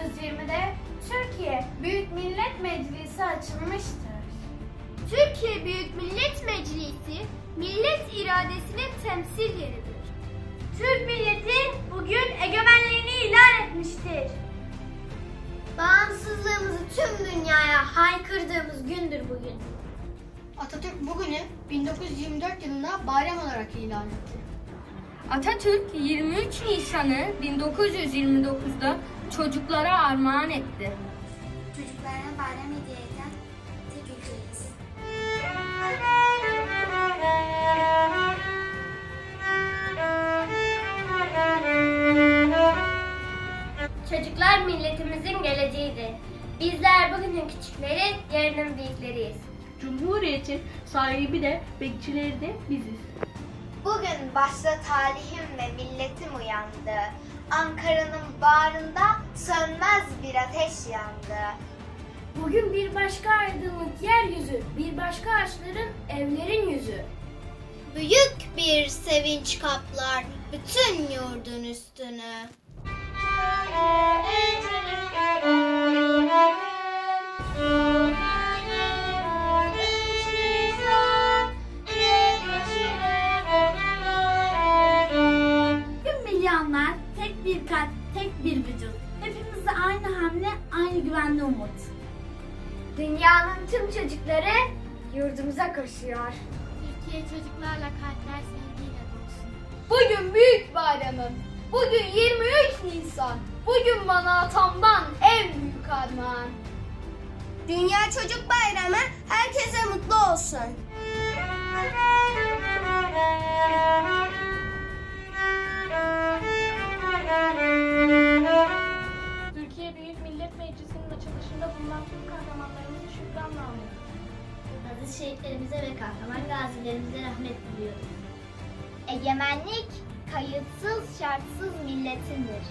Nisan 1920'de Türkiye Büyük Millet Meclisi açılmıştır. Türkiye Büyük Millet Meclisi, millet iradesinin temsil yeridir. Türk milleti bugün egemenliğini ilan etmiştir. Bağımsızlığımızı tüm dünyaya haykırdığımız gündür bugün. Atatürk bugünü 1924 yılında bayram olarak ilan etti. Atatürk 23 Nisan'ı 1929'da çocuklara armağan etti. Çocuklarına bayram hediye eden tek ülkeyiz. Çocuklar milletimizin geleceğidir. Bizler bugünün küçükleri, yarının büyükleriyiz. Cumhuriyetin sahibi de bekçileri de biziz. Bugün başta tarihim ve milletim uyandı. Ankara'nın bağrında sönmez bir ateş yandı. Bugün bir başka aydınlık yeryüzü, bir başka ağaçların, evlerin yüzü. Büyük bir sevinç kaplar bütün yurdun üstünü. Aynı güvenli umut. Dünyanın tüm çocukları yurdumuza koşuyor. Türkiye çocuklarla kalpler sevgiyle dolsun. Bugün büyük bayramım. Bugün 23 Nisan. Bugün bana atamdan en büyük armağan. Dünya Çocuk Bayramı herkese mutlu olsun. Aziz şehitlerimize ve kahraman gazilerimize rahmet diliyoruz. Egemenlik kayıtsız şartsız milletindir.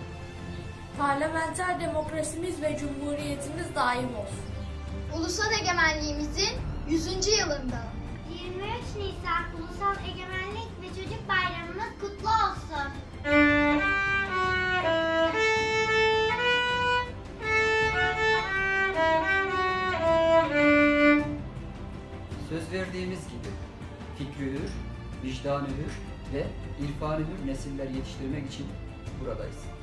Parlamenter demokrasimiz ve cumhuriyetimiz daim olsun. Ulusal egemenliğimizin 100. yılında. 23 Nisan Ulusal Egemenlik ve Çocuk Bayramımız kutlu olsun. Söz verdiğimiz gibi fikri hür, vicdanı hür ve irfanı hür nesiller yetiştirmek için buradayız.